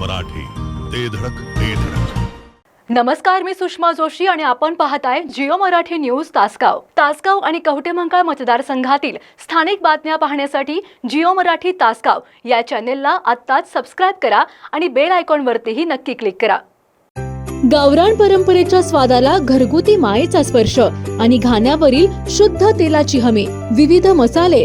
मराठी. ते धडक ते धडक. नमस्कार मी सुषमा जोशी आणि आपण पाहताय जिओ मराठी न्यूज तासगाव. तासगाव आणि कवटेमंकाळ मतदारसंघातील स्थानिक बातम्या पाहण्यासाठी जिओ मराठी तासगाव या चॅनेलला आत्ताच सबस्क्राईब करा आणि बेल आयकॉनवरतीही नक्की क्लिक करा. गावरान परंपरेच्या स्वादाला घरगुती मायेचा स्पर्श आणि घाण्यावरील शुद्ध तेलाची हमी विविध मसाले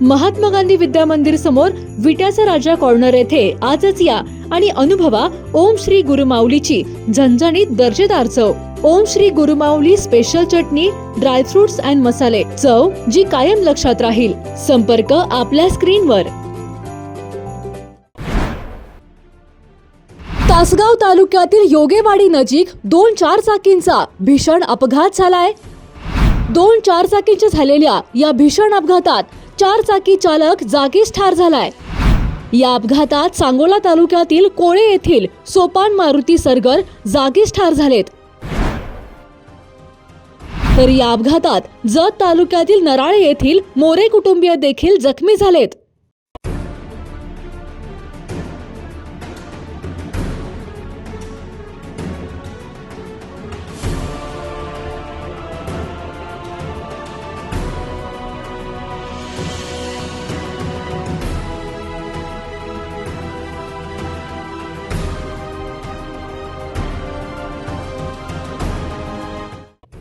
महात्मा गांधी विद्या मंदिर समोर विट्याचा राजा कॉर्नर येथे आजच या आणि अनुभवा ओम श्री गुरुमाऊलीची झणझणीत दर्जेदार चव. ओम श्री गुरुमाऊली स्पेशल चटणी ड्रायफ्रुट्स अँड मसाले चव जी कायम लक्षात राहील. संपर्क आपल्या स्क्रीनवर. तासगाव तालुक्यातील योगेवाडी नजीक दोन चार चाकींचा भीषण अपघात झालाय. दोन चार चाकींच्या झालेल्या या भीषण अपघातात चार चाकी चालक जागीच ठार झालाय. या अपघातात सांगोला तालुक्यातील कोळे येथील सोपान मारुती सरगर जागीच ठार झालेत. तर या अपघातात जत तालुक्यातील नराळे येथील मोरे कुटुंबीय देखील जखमी झालेत.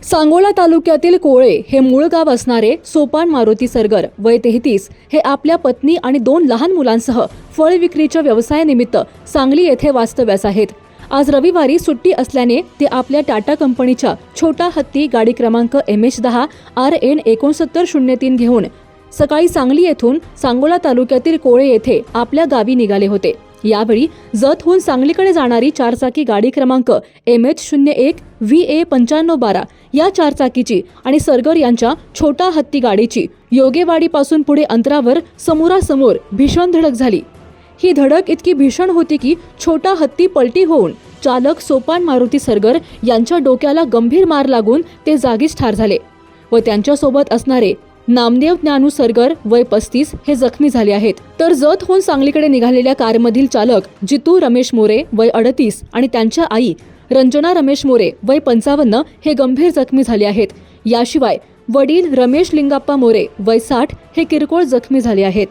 सांगोला तालुक्यातील कोळे हे मूळ गाव असणारे सोपान मारुती सरगर वय तेहतीस हे आपल्या पत्नी आणि दोन लहान मुलांसह फळ विक्रीच्या व्यवसायानिमित्त सांगली येथे वास्तव्यास आहेत. आज रविवारी सुट्टी असल्याने ते आपल्या टाटा कंपनीच्या छोटा हत्ती गाडी क्रमांक एम एच दहा आर एन एकोणसत्तर शून्य तीन घेऊन सकाळी सांगली येथून सांगोला तालुक्यातील कोळे येथे आपल्या गावी निघाले होते. यावेळी जतहून सांगलीकडे जाणारी चारचाकी गाडी क्रमांक एम एच शून्य एक व्ही ए पंच्याण्णव बारा या चारचाकीची आणि सरगर यांच्या छोटा हत्ती गाडीची योगेवाडीपासून पुढे अंतरावर समोरासमोर भीषण धडक झाली. ही धडक इतकी भीषण होती की छोटा हत्ती पलटी होऊन चालक सोपान मारुती सरगर यांच्या डोक्याला गंभीर मार लागून ते जागीच ठार झाले व त्यांच्यासोबत असणारे नामदेव ज्ञानू सरगर वय पस्तीस हे जखमी झाले आहेत. तर जतहून सांगलीकडे निघालेल्या कारमधील चालक जितू रमेश मोरे वय अडतीस आणि त्यांच्या आई रंजना रमेश मोरे वय पंचावन्न हे गंभीर जखमी झाले आहेत. याशिवाय वडील रमेश लिंगाप्पा मोरे वय साठ हे किरकोळ जखमी झाले आहेत.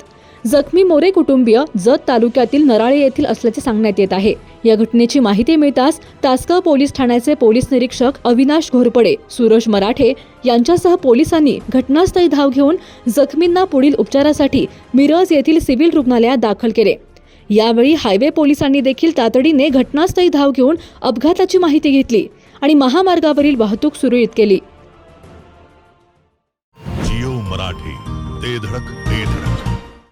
जखमी मोरे कुटुंबीय जत तालुक्यातील नराळे येथील असल्याचे सांगण्यात येत आहे. या घटनेची माहिती मिळताच तासगाव पोलीस ठाण्याचे पोलीस निरीक्षक अविनाश घोरपडे सुरज मराठे यांच्यासह पोलिसांनी घटनास्थळी धाव घेऊन जखमींना पुढील उपचारासाठी मिरज येथील सिव्हिल रुग्णालयात दाखल केले. यावेळी हायवे पोलिसांनी देखील तातडीने घटनास्थळी धाव घेऊन अपघाताची माहिती घेतली आणि महामार्गावरील वाहतूक सुरळीत केली. जिओ मराठी ते धडक